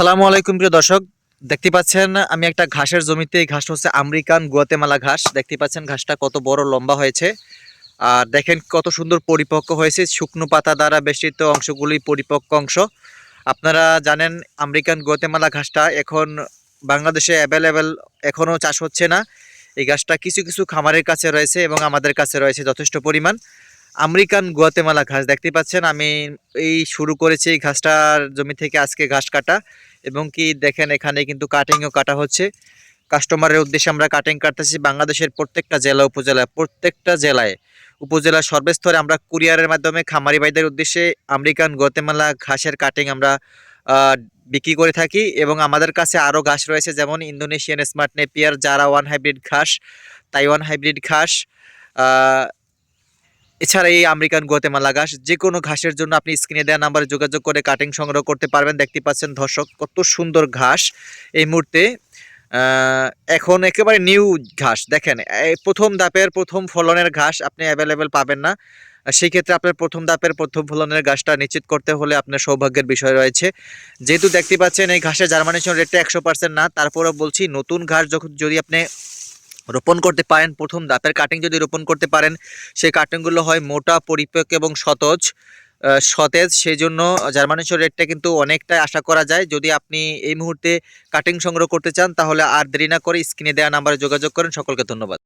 আসসালামু আলাইকুম প্রিয় দর্শক, দেখতে পাচ্ছেন আমি একটা ঘাসের জমিতে, এই ঘাসটা হচ্ছে আমেরিকান গুয়াতেমালা ঘাস। দেখতে পাচ্ছেন ঘাসটা কত বড়, লম্বা হয়েছে। আর দেখেন কত সুন্দর পরিপক্ক হয়েছে, শুকনো পাতা দ্বারা বেষ্টিত অংশগুলি পরিপক্ক অংশ। আপনারা জানেন আমেরিকান গুয়াতেমালা ঘাসটা এখন বাংলাদেশে অ্যাভেলেবেল এখনও চাষ হচ্ছে না। এই ঘাসটা কিছু কিছু খামারের কাছে রয়েছে এবং আমাদের কাছে রয়েছে যথেষ্ট পরিমাণ। আমেরিকান গুয়াতেমালা ঘাস, দেখতে পাচ্ছেন? আমি এই শুরু করেছি এই ঘাসটার জমি থেকে আজকে ঘাস কাটা এবং কি দেখেন এখানে কিন্তু কাটিংও কাটা হচ্ছে। কাস্টমারের উদ্দেশ্যে আমরা কাটিং কাটতেছি বাংলাদেশের প্রত্যেকটা জেলা উপজেলায় প্রত্যেকটা জেলায়। উপজেলা সর্বস্তরে আমরা কুরিয়ারের মাধ্যমে, খামারি ভাইদের উদ্দেশ্যে আমেরিকান গোতেমালা ঘাসের কাটিং আমরা বিক্রি করে থাকি এবং আমাদের কাছে আরও ঘাস রয়েছে যেমন ইন্দোনেশিয়ান স্মার্ট নেপিয়ার জারা ওয়ান হাইব্রিড ঘাস, তাইওয়ান হাইব্রিড ঘাস এছাড়া এই আমেরিকান গোতেমালা ঘাস যে কোনো ঘাসের জন্য আপনি স্ক্রিনে দেওয়া নাম্বারে যোগাযোগ করে কাটিং সংগ্রহ করতে পারবেন। দেখতে পাচ্ছেন দর্শক, কত সুন্দর ঘাস এই মুহূর্তে। এখন একেবারে নিউ ঘাস। দেখেন প্রথম ধাপের প্রথম ফলনের ঘাস আপনি অ্যাভেলেবেল পাবেন না। আর সেই ক্ষেত্রে আপনার প্রথম ধাপের প্রথম ফলনের ঘাসটা নিশ্চিত করতে হলে আপনার সৌভাগ্যের বিষয় রয়েছে। যেহেতু দেখতে পাচ্ছেন এই ঘাসের জার্মানেশন রেটটা একশো পার্সেন্ট না, তারপরেও বলছি নতুন ঘাস যখন যদি আপনি রোপণ করতে পারেন। প্রথম দাঁতের কাটিং যদি রোপণ করতে পারেন, সেই কাটিংগুলো হয় মোটা, পরিপক্ক এবং সতেজ। সতেজ সেই জন্য জার্মানিসের রেটটা কিন্তু অনেকটাই আশা করা যায়। যদি আপনি এই মুহূর্তে কাটিং সংগ্রহ করতে চান, তাহলে আর দেরি না করে স্ক্রিনে দেওয়া নাম্বারে যোগাযোগ করেন। সকলকে ধন্যবাদ।